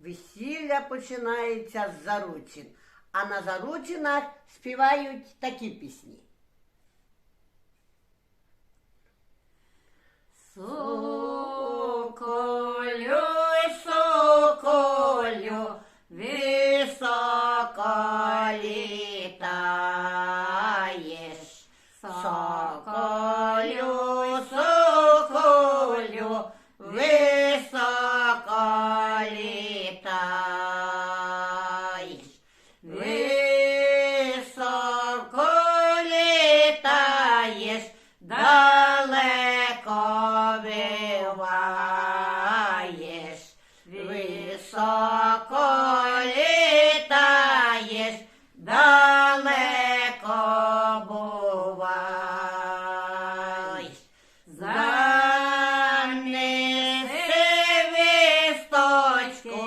Весілля починається з заручин, а на заручинах співають такі пісні. Далеко. Високо літаєш, далеко буваєш. Занеси вісточку,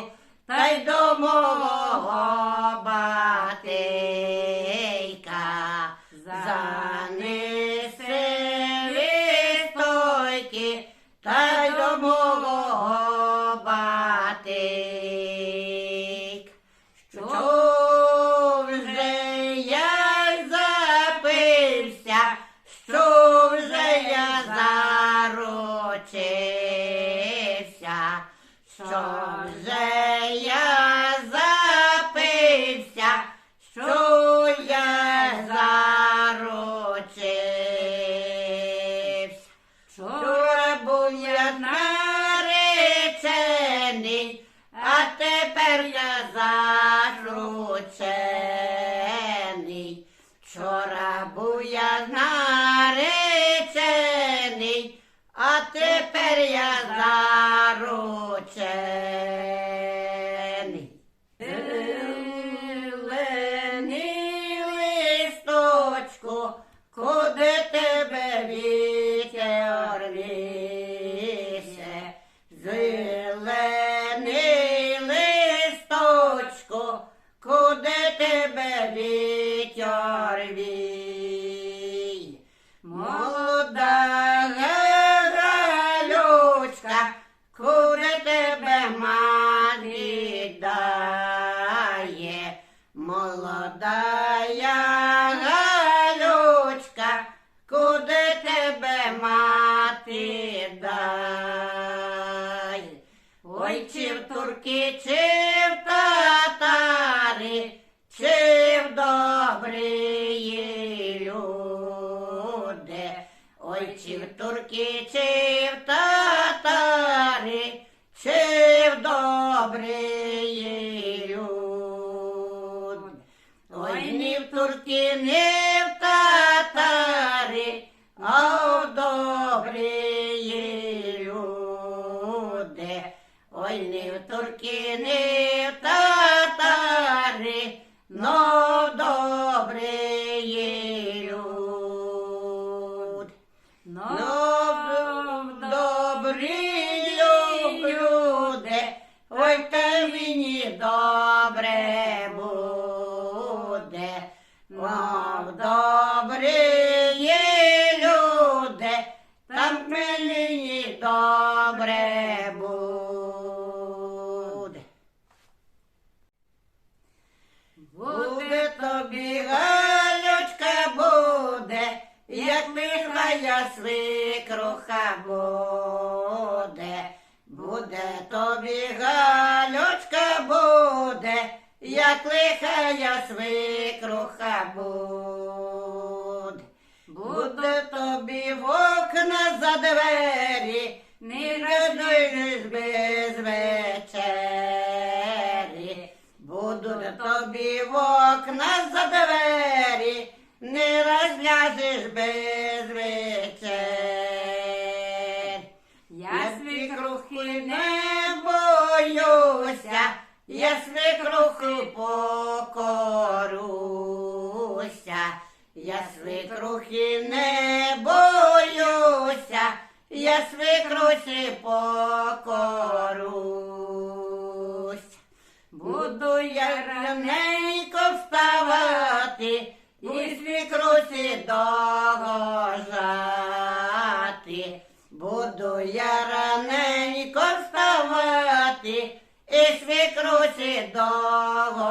та й до мого та й до. Що вже я запився, що вже я заручився, що вже я запився, що тепер я заручений. Вчора був я наречений, а тепер я заручений. Дає? Молода галючка, куди тебе мати дає? Ой, чи в турки, чи в татари, чи в добрі люди. Ой, чи в турки, чи ні в турки, ні в татари, а в добрі люди. Ой, не в турки, не в татари, но в добрі люди. Но в добрі люди, ой, та мені добре лихая свикруха буде. Буде тобі галючка буде, як лихая свикруха буде. Буде тобі в окна за двері, не радуйся без вечері. Будуть тобі в окна за двері, не розляжеш без вечері. Я свекрухи не боюся, я свекрухи покорюся, я свекрухи не боюся, я свекрухи покорюся. Буду я раненько вставати і догожати. Буду я раненько вставати і свекрусі догоджать.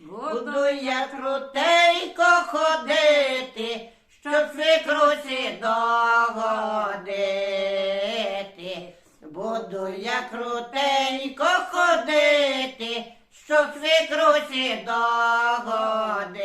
Буду я крутенько ходити, щоб свекрусі догодити. Буду я крутенько ходити, щоб свекрусі догодити.